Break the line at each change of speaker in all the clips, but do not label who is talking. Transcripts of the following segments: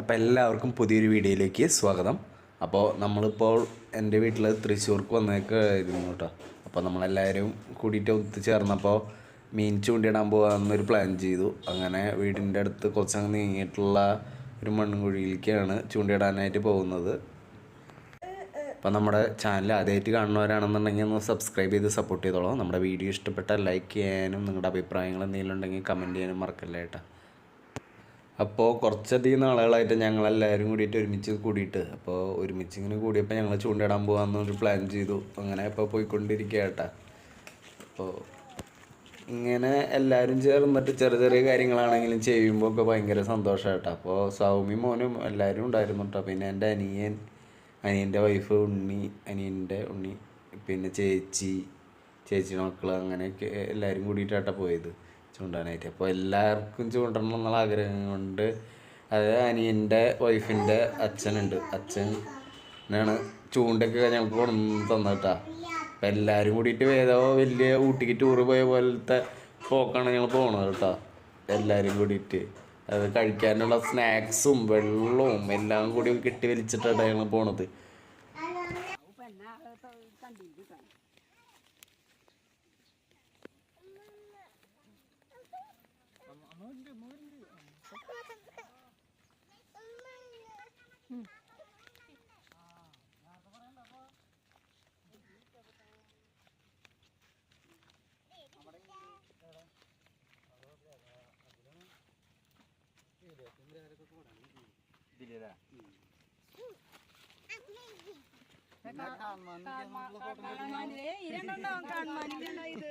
അപ്പോൾ എല്ലാവർക്കും പുതിയൊരു വീഡിയോയിലേക്ക് സ്വാഗതം. അപ്പോൾ നമ്മളിപ്പോൾ എന്റെ വീട്ടിൽ തൃശ്ശൂർക്ക് വന്നേക്കായിരുന്നു കേട്ടോ. അപ്പോൾ നമ്മളെല്ലാവരും കൂടിയിട്ട് ഒത്തുചേർന്നപ്പോൾ മീൻ ചൂണ്ടിയിടാൻ പോകാമെന്നൊരു പ്ലാൻ ചെയ്തു. അങ്ങനെ വീടിന്റെ അടുത്ത് കുറച്ചങ്ങ് നീങ്ങിയിട്ടുള്ള ഒരു മണ്ണുകുഴിയിലേക്കാണ് ചൂണ്ടിയിടാനായിട്ട് പോകുന്നത്. അപ്പോൾ നമ്മുടെ ചാനൽ ആദ്യമായിട്ട് കാണുന്നവരാണെന്നുണ്ടെങ്കിൽ ഒന്ന് സബ്സ്ക്രൈബ് ചെയ്ത് സപ്പോർട്ട് ചെയ്തോളാം. നമ്മുടെ വീഡിയോ ഇഷ്ടപ്പെട്ടാൽ ലൈക്ക് ചെയ്യാനും നിങ്ങളുടെ അഭിപ്രായങ്ങൾ എന്തെങ്കിലും ഉണ്ടെങ്കിൽ കമന്റ് ചെയ്യാനും മറക്കല്ല കേട്ടോ. അപ്പോൾ കുറച്ചധികം നാളുകളായിട്ട് ഞങ്ങളെല്ലാവരും കൂടിയിട്ട് ഒരുമിച്ച് കൂടിയിട്ട് അപ്പോൾ ഒരുമിച്ച് ഇങ്ങനെ കൂടിയപ്പോൾ ഞങ്ങൾ ചൂണ്ടിടാൻ പോകാമെന്നൊരു പ്ലാൻ ചെയ്തു. അങ്ങനെ ഇപ്പോൾ പോയിക്കൊണ്ടിരിക്കുക കേട്ടാ അപ്പോൾ ഇങ്ങനെ എല്ലാവരും ചേർന്നിട്ട് ചെറിയ ചെറിയ കാര്യങ്ങളാണെങ്കിലും ചെയ്യുമ്പോൾ ഒക്കെ ഭയങ്കര സന്തോഷം കേട്ടോ അപ്പോൾ സൗമി മോനും എല്ലാവരും ഉണ്ടായിരുന്നു കേട്ടോ പിന്നെ എന്റെ അനിയൻ അനിയന്റെ വൈഫ് ഉണ്ണി അനിയന്റെ ഉണ്ണി പിന്നെ ചേച്ചി ചേച്ചിയുടെ മക്കൾ അങ്ങനെയൊക്കെ എല്ലാവരും കൂടിയിട്ടാണ് പോയത്. ചൂണ്ടാനായിട്ട്. അപ്പോൾ എല്ലാവർക്കും ചൂണ്ടണം എന്നുള്ള ആഗ്രഹം കൊണ്ട് അത് അനിയന്റെ വൈഫിന്റെ അച്ഛനുണ്ട്. അച്ഛനാണ് ചൂണ്ടൊക്കെ ഞങ്ങൾക്ക് കൊണ്ടു തന്നിട്ടാ. അപ്പം എല്ലാവരും കൂടിയിട്ട് ഏതോ വലിയ ഊട്ടിക്ക് ടൂറ് പോയ പോലത്തെ പോക്കാണ് ഞങ്ങൾ പോകണത് കേട്ടോ. എല്ലാവരും കൂടിയിട്ട് അത് കഴിക്കാനുള്ള സ്നാക്സും വെള്ളവും എല്ലാം കൂടി കെട്ടി വലിച്ചിട്ടാണ് ഞങ്ങൾ പോണത്.
മോരുണ്ട് മോരുണ്ട് ഇതിലേതാ? കാണുമാനില്ലേ ഇരണ്ടുണ്ടാവും കാണുമാനിക്കണ്ട ഇത്.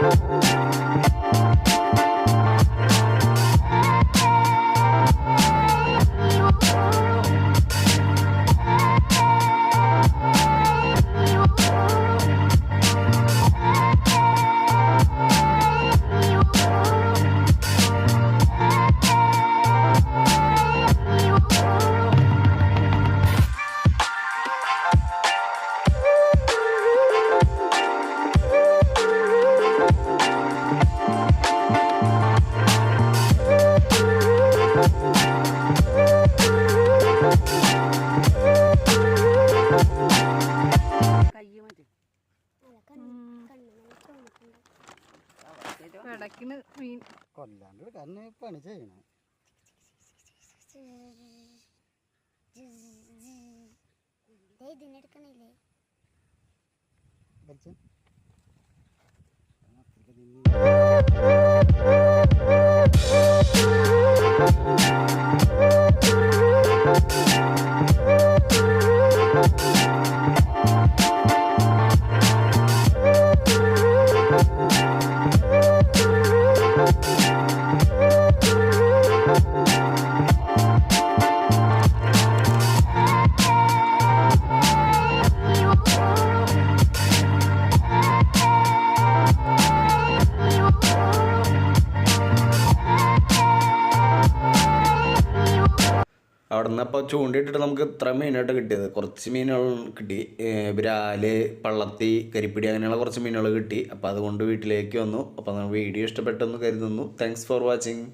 Thank you. ഇടക്കിന് മീൻ.
കൊല്ലാണ്ട് തന്നെ പണി ചെയ്യണം.
ഇതിനെടുക്കണില്ലേ?
അവിടെ നിന്ന് അപ്പോൾ ചൂണ്ടിയിട്ടിട്ട് നമുക്ക് ഇത്ര മീനായിട്ട് കിട്ടിയത്. കുറച്ച് മീനുകൾ കിട്ടി. വിരാൽ പള്ളത്തി കരിപ്പിടി അങ്ങനെയുള്ള കുറച്ച് മീനുകൾ കിട്ടി. അപ്പോൾ അതുകൊണ്ട് വീട്ടിലേക്ക് വന്നു. അപ്പോൾ വീഡിയോ ഇഷ്ടപ്പെട്ടെന്ന് കരുതുന്നു. Thanks for watching